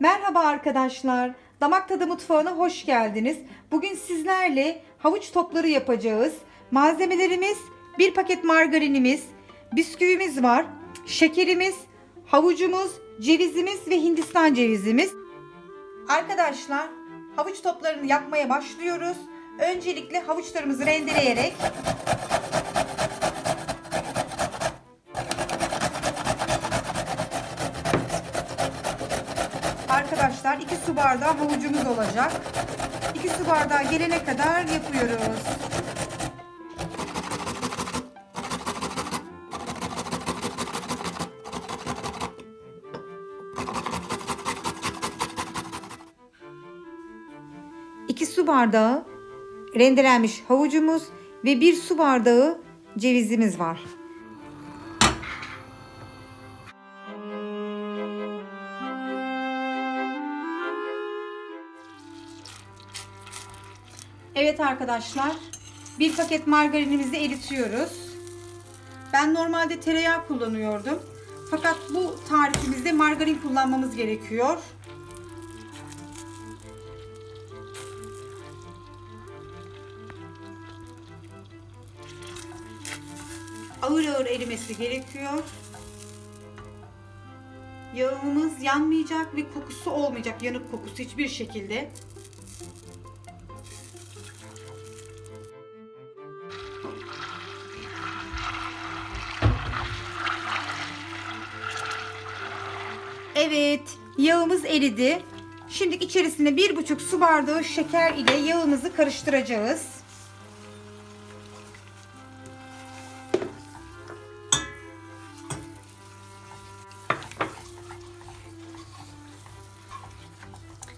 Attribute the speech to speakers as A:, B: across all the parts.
A: Merhaba arkadaşlar. Damak Tadı Mutfağı'na hoş geldiniz. Bugün sizlerle havuç topları yapacağız. Malzemelerimiz bir paket margarinimiz, bisküvimiz var, şekerimiz, havucumuz, cevizimiz ve hindistan cevizimiz. Arkadaşlar havuç toplarını yapmaya başlıyoruz. Öncelikle havuçlarımızı rendeleyerek Arkadaşlar 2 su bardağı havucumuz olacak. 2 su bardağı gelene kadar yapıyoruz. İki su bardağı rendelenmiş havucumuz ve bir su bardağı cevizimiz var. Evet arkadaşlar. Bir paket margarinimizi eritiyoruz. Ben normalde tereyağı kullanıyordum. Fakat bu tarifimizde margarin kullanmamız gerekiyor. Ağır ağır erimesi gerekiyor. Yağımız yanmayacak ve kokusu olmayacak. Yanık kokusu hiçbir şekilde. Evet, yağımız eridi. Şimdi içerisine bir buçuk su bardağı şeker ile yağımızı karıştıracağız.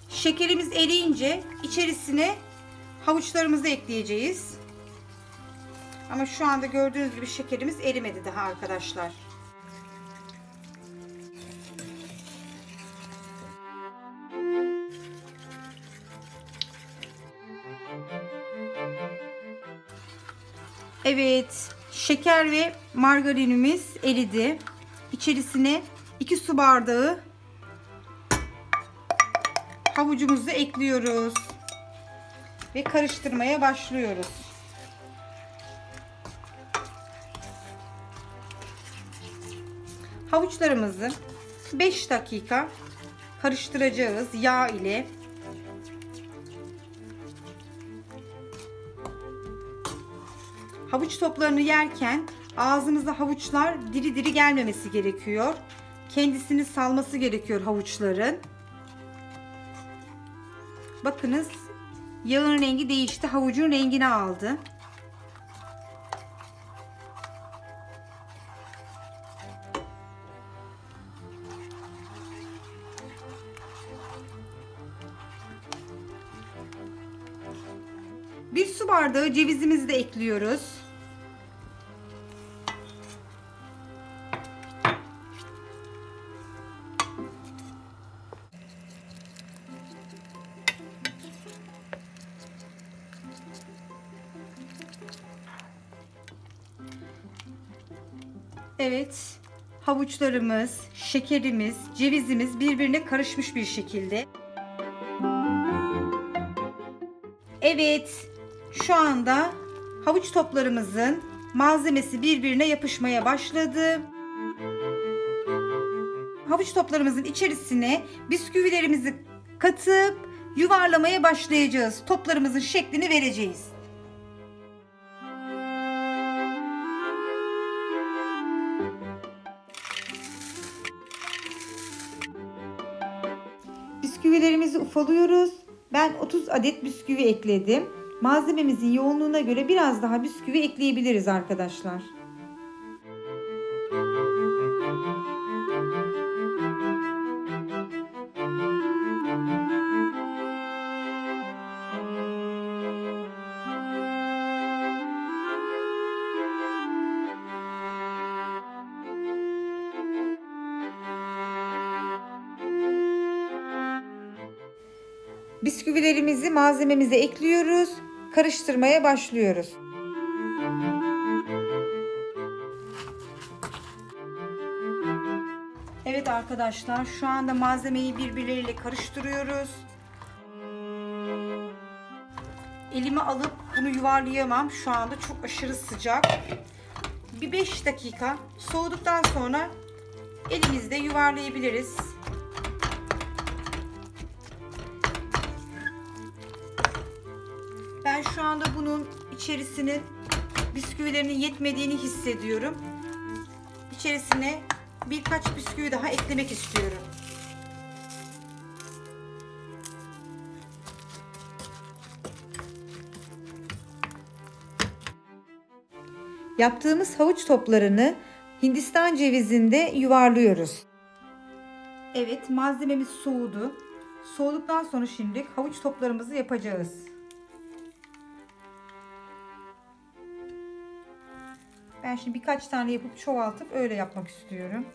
A: Şekerimiz eriyince içerisine havuçlarımızı ekleyeceğiz. Ama şu anda gördüğünüz gibi şekerimiz erimedi daha arkadaşlar. Şeker ve margarinimiz eridi. İçerisine 2 su bardağı havucumuzu ekliyoruz. Ve karıştırmaya başlıyoruz. Havuçlarımızı 5 dakika karıştıracağız yağ ile. Havuç toplarını yerken ağzımıza havuçlar diri diri gelmemesi gerekiyor. Kendisini salması gerekiyor havuçların. Bakınız yağın rengi değişti. Havucun rengini aldı. Bir su bardağı cevizimizi de ekliyoruz. Evet, havuçlarımız, şekerimiz, cevizimiz birbirine karışmış bir şekilde. Evet, şu anda havuç toplarımızın malzemesi birbirine yapışmaya başladı. Havuç toplarımızın içerisine bisküvilerimizi katıp yuvarlamaya başlayacağız. Toplarımızın şeklini vereceğiz. Ufalıyoruz. Ben 30 adet bisküvi ekledim. Malzememizin yoğunluğuna göre biraz daha bisküvi ekleyebiliriz arkadaşlar. Bisküvilerimizi malzememize ekliyoruz. Karıştırmaya başlıyoruz. Evet arkadaşlar şu anda malzemeyi birbirleriyle karıştırıyoruz. Elime alıp bunu yuvarlayamam. Şu anda çok aşırı sıcak. Bir 5 dakika soğuduktan sonra elimizde yuvarlayabiliriz. Ben şu anda bunun içerisinin bisküvilerinin yetmediğini hissediyorum. İçerisine birkaç bisküvi daha eklemek istiyorum. Yaptığımız havuç toplarını Hindistan cevizinde yuvarlıyoruz. Evet, malzememiz soğudu. Soğuduktan sonra şimdi havuç toplarımızı yapacağız. Ben şimdi birkaç tane yapıp çoğaltıp öyle yapmak istiyorum.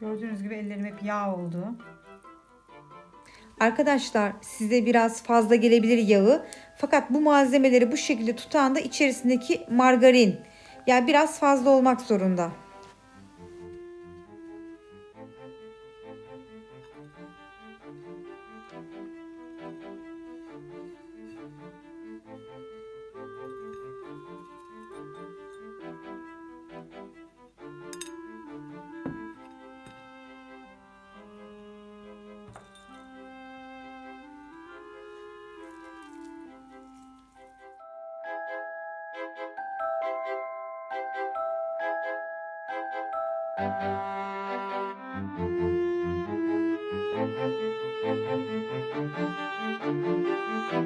A: Gördüğünüz gibi ellerim hep yağ oldu. Arkadaşlar size biraz fazla gelebilir yağı. Fakat bu malzemeleri bu şekilde tutan da içerisindeki margarin. Yani biraz fazla olmak zorunda. Thank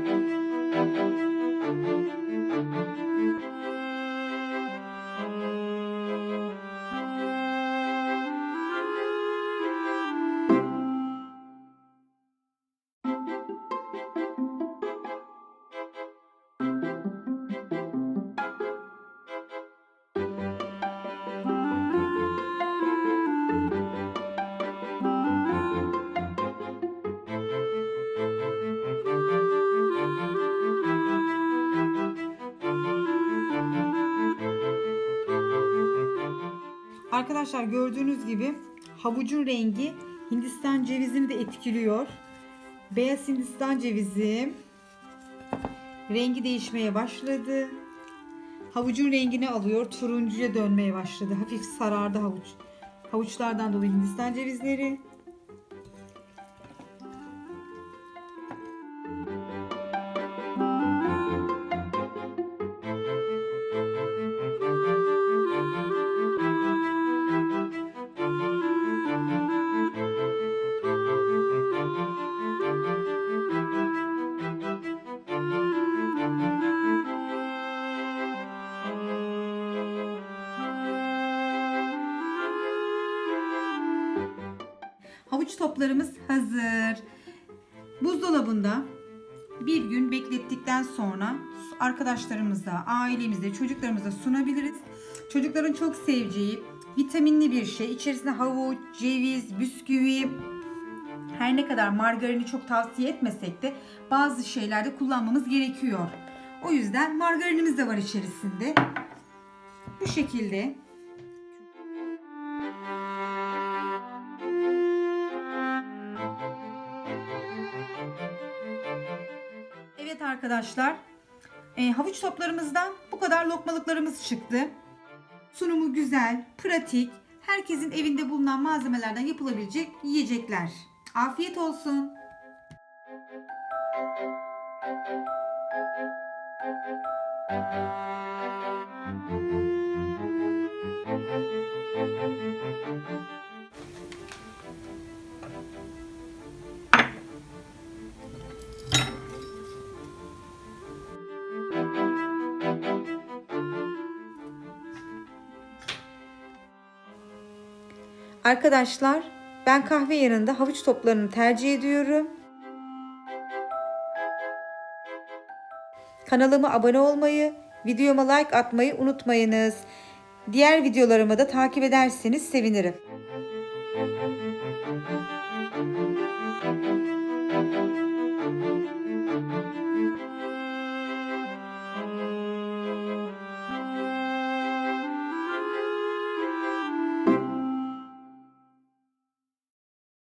A: you. Arkadaşlar gördüğünüz gibi havucun rengi Hindistan cevizini de etkiliyor. Beyaz Hindistan cevizi rengi değişmeye başladı. Havucun rengini alıyor, turuncuya dönmeye başladı. Hafif sarardı havuç. Havuçlardan dolayı Hindistan cevizleri. Havuç toplarımız hazır. Buzdolabında bir gün beklettikten sonra arkadaşlarımıza, ailemize, çocuklarımıza sunabiliriz. Çocukların çok seveceği vitaminli bir şey. İçerisinde havuç, ceviz, bisküvi, her ne kadar margarini çok tavsiye etmesek de bazı şeylerde kullanmamız gerekiyor. O yüzden margarinimiz de var içerisinde. Bu şekilde arkadaşlar. e, havuç toplarımızdan bu kadar lokmalıklarımız çıktı. Sunumu güzel, pratik, herkesin evinde bulunan malzemelerden yapılabilecek yiyecekler. Afiyet olsun. Arkadaşlar ben kahve yanında havuç toplarını tercih ediyorum. Kanalıma abone olmayı, videoma like atmayı unutmayınız. Diğer videolarımı da takip ederseniz sevinirim.